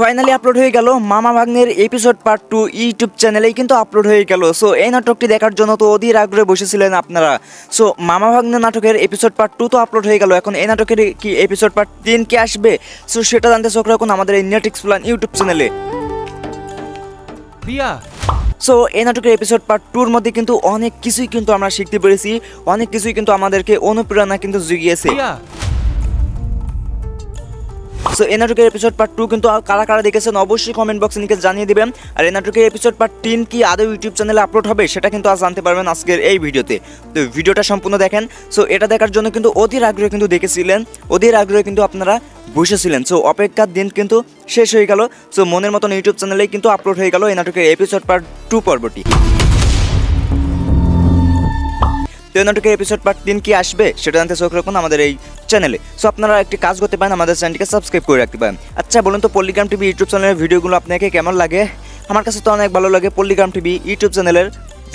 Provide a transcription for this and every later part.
Finally upload হয়ে গেল মামা ভাগ্নের এপিসোড পার্ট টু ইউটিউব চ্যানেলেই কিন্তু আপলোড হয়ে গেল। সো এই নাটকটি দেখার জন্য তো অধীর আগ্রহে বসেছিলেন আপনারা। সো মামা ভাগ্নের নাটকের এপিসোড পার্ট টু তো আপলোড হয়ে গেল। এখন এই নাটকের কি এপিসোড পার্ট তিন কি আসবে? সো সেটা জানতে চোখ রাখুন আমাদের এই নেটিক্স প্ল্যান ইউটিউব চ্যানেলে প্রিয়া। সো এই নাটকের এপিসোড পার্ট টুর মধ্যে কিন্তু অনেক কিছুই কিন্তু আমরা শিখতে পেরেছি। অনেক কিছুই কিন্তু আমাদেরকে অনুপ্রেরণা কিন্তু জুগিয়েছে। সো এই নাটকের এপিসোড পার্ট টু কিন্তু কারা কারা দেখেছেন অবশ্যই কমেন্ট বক্সে লিখে জানিয়ে দিবেন। আর এই নাটকের এপিসোড পার্ট তিন কি আদৌ ইউটিউব চ্যানেলে আপলোড হবে, সেটা কিন্তু আজ জানতে পারবেন আজকের এই ভিডিওতে। তো ভিডিওটা সম্পূর্ণ দেখেন। সো এটা দেখার জন্য কিন্তু অধীর আগ্রহে কিন্তু দেখেছিলেন। অধীর আগ্রহে কিন্তু আপনারা বসেছিলেন। সো অপেক্ষার দিন কিন্তু শেষ হয়ে গেল। সো মনের মতন ইউটিউব চ্যানেলেই কিন্তু আপলোড হয়ে গেল এই নাটকের এপিসোড পার্ট টু পর্বটি। তো নাটকের এপিসোড পার্ট তিন কি আসবে, সেটা জানতে চোখ রাখুন আমাদের এই চ্যানেলে সো আপনারা একটি কাজ করতে পারেন, আমাদের চ্যানেলটিকে সাবস্ক্রাইব করে রাখতে পারেন। আচ্ছা বলুন তো পল্লিগ্রাম টিভি ইউটিউব চ্যানেলের ভিডিওগুলো আপনাকে কেমন লাগে? আমার কাছে তো অনেক ভালো লাগে পল্লিগ্রাম টিভি ইউটিউব চ্যানেলের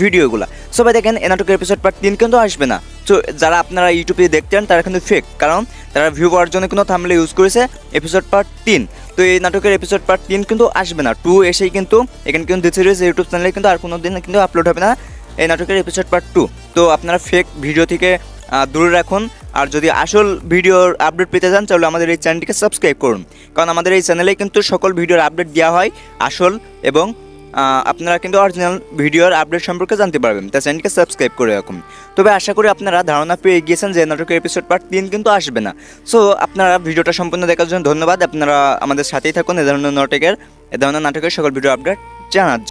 ভিডিওগুলো। সবাই দেখেন এ নাটকের এপিসোড পার্ট তিন কিন্তু আসবে না। তো যারা আপনারা ইউটিউবে দেখতেন তারা কিন্তু ফেক কারণ তারা ভিউ পাওয়ার জন্য কিন্তু থামলে ইউজ করেছে এপিসোড পার্ট তিন। তো, এই নাটকের এপিসোড পার্ট তিন কিন্তু আসবে না। টু এসেই কিন্তু, এখানে কিন্তু রয়েছে ইউটিউব চ্যানেলে কিন্তু আর কোনো দিন কিন্তু আপলোড হবে না। এই নাটকের এপিসোড পার্ট টু তো আপনারা ফেক ভিডিও থেকে দূরে রাখুন। আর যদি আসল ভিডিওর আপডেট পেতে চান, তাহলে আমাদের এই চ্যানেলটিকে সাবস্ক্রাইব করুন। কারণ আমাদের এই চ্যানেলে কিন্তু সকল ভিডিওর আপডেট দেওয়া হয় আসল এবং আপনারা কিন্তু অরিজিনাল ভিডিওর আপডেট সম্পর্কে জানতে পারবেন। তাই চ্যানেলকে সাবস্ক্রাইব করে রাখুন। তবে আশা করি আপনারা ধারণা পেয়ে গিয়েছেন যে নাটকের এপিসোড পার্ট তিন কিন্তু আসবে না। সো আপনারা ভিডিওটা সম্পূর্ণ দেখার জন্য ধন্যবাদ। আপনারা আমাদের সাথেই থাকুন এ ধরনের নাটকের, এ ধরনের নাটকের সকল ভিডিও আপডেট জানার।